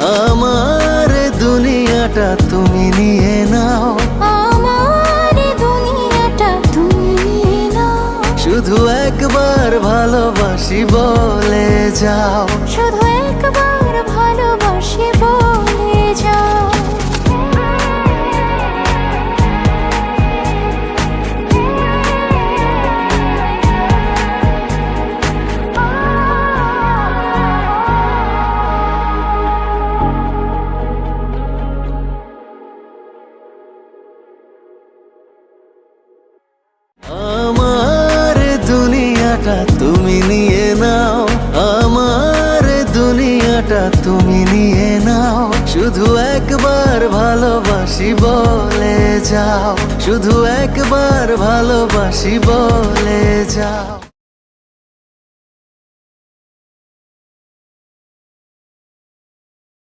আমার দুনিয়াটা তুমি নিয়ে নাও। আমার দুনিয়াটা তুমি নিয়ে নাও। শুধু একবার ভালোবাসি বলে যাও। শুধু দুনিয়াটা তুমি নিয়ে নাও। আমার দুনিয়াটা তুমি নিয়ে নাও। শুধু একবার ভালোবাসি বলে যাও। শুধু একবার ভালোবাসি বলে যাও।